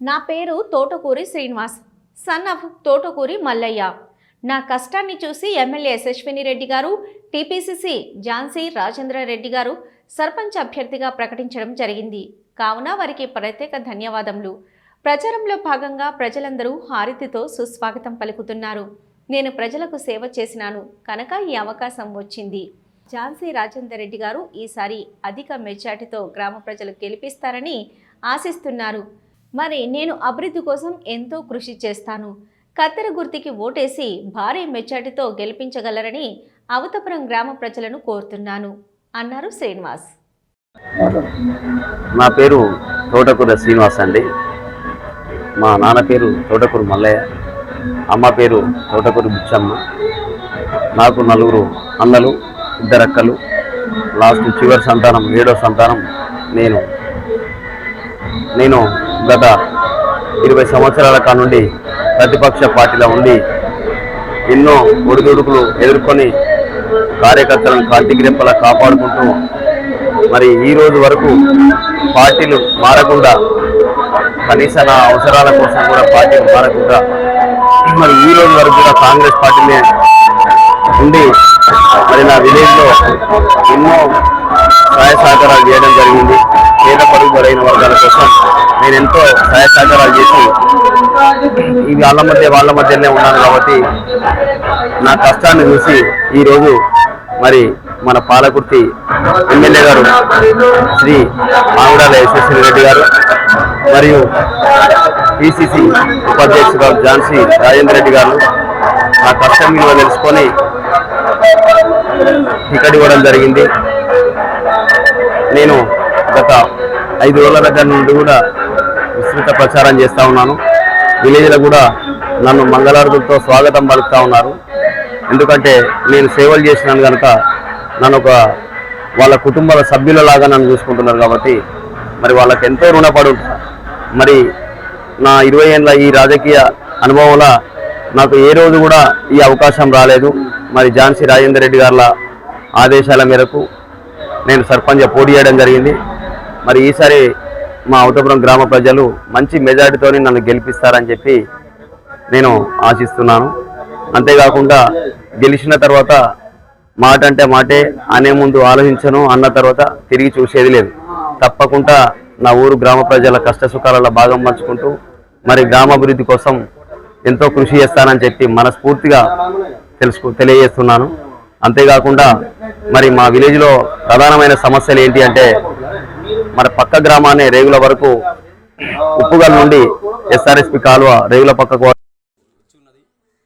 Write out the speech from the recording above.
నా పేరు Thotakuri Srinivas. Son of Thotakuri Mallaiah. నా కష్టాన్ని చూసి ఎమ్మెల్యే యశస్విని రెడ్డి గారు టీపీసీసీ ఝాన్సీ రాజేంద్ర రెడ్డి గారు సర్పంచ్ అభ్యర్థిగా ప్రకటించడం జరిగింది. కావున వారికి ప్రత్యేక ధన్యవాదములు. ప్రచారంలో భాగంగా ప్రజలందరూ హారతితో సుస్వాగతం పలుకుతున్నారు. నేను ప్రజలకు సేవ చేసినాను. కనుక ఈ అవకాశం వచ్చింది. ఝాన్సీ రాజేందర్ రెడ్డి గారు ఈసారి అధిక మెజార్టీతో గ్రామ ప్రజలు గెలిపిస్తారని ఆశిస్తున్నారు. మరి నేను అభివృద్ధి కోసం ఎంతో కృషి చేస్తాను. కత్తెర గుర్తికి ఓటేసి భారీ మెచ్చాటితో గెలిపించగలరని అవతపురం గ్రామ ప్రజలను కోరుతున్నాను అన్నారు శ్రీనివాస్. నా పేరు తోటకూర శ్రీనివాస్ అండి. మా నాన్న పేరు తోటకూరు మల్లయ్య అమ్మ పేరు తోటకూరు బుచ్చమ్మ నాకు నలుగురు అన్నలు ఇద్దరు అక్కలు లాస్ట్ చివరి సంతానం ఏడో సంతానం నేను. నేను గత ఇరవై సంవత్సరాల కానుండి ప్రతిపక్ష పార్టీలో ఉండి ఎన్నో ఒడిదుడుకులు ఎదుర్కొని కార్యకర్తలను కార్తీక రెప్పలా కాపాడుకుంటూ మరి ఈ రోజు వరకు పార్టీలు మారకుండా కనీస నా అవసరాల కోసం కూడా పార్టీలు మారకుండా మరి ఈ రోజు వరకు కూడా కాంగ్రెస్ పార్టీనే ఉండి మరి నా విలేజ్లో ఎన్నో సహాయ సహకారాలు చేయడం జరిగింది. ఎంతో సహాయ సహకారాలు చేసి ఈ వాళ్ళ మధ్య వాళ్ళ మధ్యనే ఉన్నాను కాబట్టి నా కష్టాన్ని చూసి ఈరోజు మరి మన పాలకుర్తి ఎమ్మెల్యే గారు శ్రీ మామిడాల యశస్వి రెడ్డి గారు మరియు పిసిసి ఉపాధ్యక్షురాలు ఝాన్సీ రాజేంద్ర రెడ్డి గారు నా కష్టం విలువ తెలుసుకొని టికెట్ ఇవ్వడం జరిగింది. నేను గత ఐదు రోజుల దగ్గర నుండి కూడా విస్తృత ప్రచారం చేస్తూ ఉన్నాను. విలేజ్లో కూడా నన్ను మంగళారతులతో స్వాగతం పలుకుతా ఉన్నారు. ఎందుకంటే నేను సేవలు చేసినాను కనుక నన్ను ఒక వాళ్ళ కుటుంబాల సభ్యులలాగా నన్ను చూసుకుంటున్నారు కాబట్టి మరి వాళ్ళకి ఎంతో రుణపడు మరి నా ఇరవై ఏళ్ళ ఈ రాజకీయ అనుభవంలో నాకు ఏ రోజు కూడా ఈ అవకాశం రాలేదు. మరి ఝాన్సీ రాజేందర్ రెడ్డి గారి ఆదేశాల మేరకు నేను సర్పంచ్ పోటీ చేయడం జరిగింది. మరి ఈసారి మా అవతపురం గ్రామ ప్రజలు మంచి మెజారిటీతోని నన్ను గెలిపిస్తారని చెప్పి నేను ఆశిస్తున్నాను. అంతేకాకుండా గెలిచిన తర్వాత మాట అంటే మాటే అనే ముందు ఆలోచించను అన్న తర్వాత తిరిగి చూసేది లేదు. తప్పకుండా నా ఊరు గ్రామ ప్రజల కష్ట సుఖాలలో భాగం పంచుకుంటూ మరి గ్రామాభివృద్ధి కోసం ఎంతో కృషి చేస్తానని చెప్పి మనస్ఫూర్తిగా తెలుసుకు తెలియజేస్తున్నాను. అంతేకాకుండా మరి మా విలేజ్లో ప్రధానమైన సమస్యలు ఏంటి అంటే మన పక్క గ్రామాన్ని రేగుల వరకు ఉప్పుగల్ నుండి ఎస్ఆర్ఎస్పి కాలువ రేగుల పక్కకు